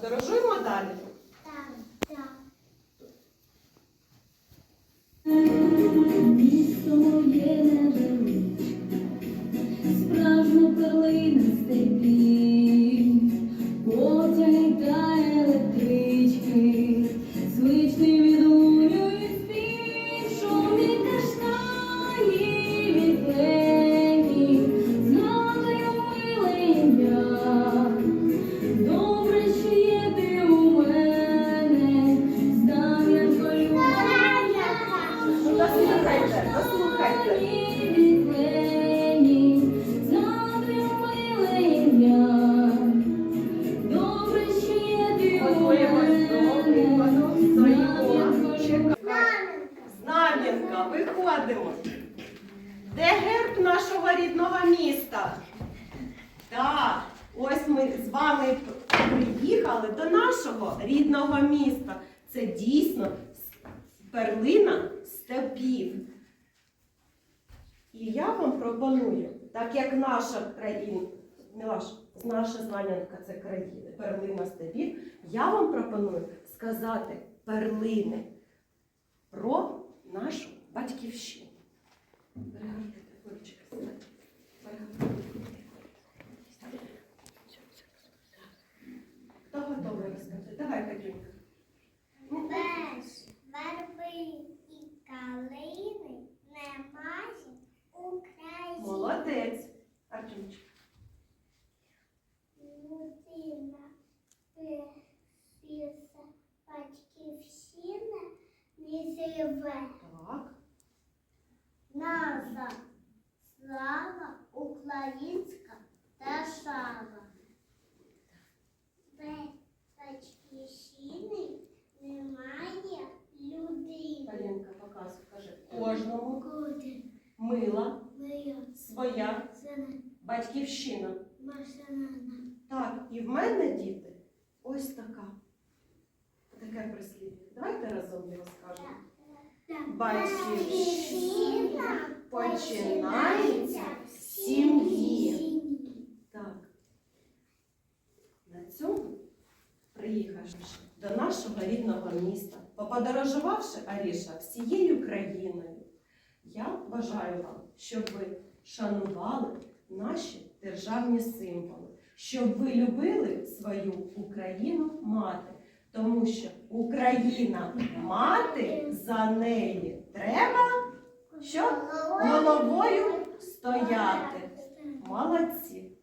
Подорожуємо далі. Місто моє невеличке, Знам'янка. Виходимо. Де герб нашого рідного міста? Так, ось ми з вами приїхали до нашого рідного міста. Це дійсно перлина степів. І я вам пропоную, так як наша країна, Мілаш, наша знам'янка це країна, перлина степів, я вам пропоную сказати перлини про нашу батьківщину. Хто готовий розказати? Давай, Катюнька. Ну, Без верби і калини немає України. Молодець. Артемчик. Людина без батьківщини не живе. Так. Назва слава українська держава. Без батьківщини немає людини. Полінка, показуй, каже. Кожному Куди мила своя сина батьківщина. машина Так, і в мене діти ось така. Таке прислів'я. Давайте разом його. Батьківщина починається в сім'ї. Так. На цьому, приїхавши до нашого рідного міста, поподорожувавши Аріша всією країною, я бажаю вам, щоб ви шанували наші державні символи, щоб ви любили свою Україну мати, тому що Україна мати за неї треба що? головою стояти. Молодці.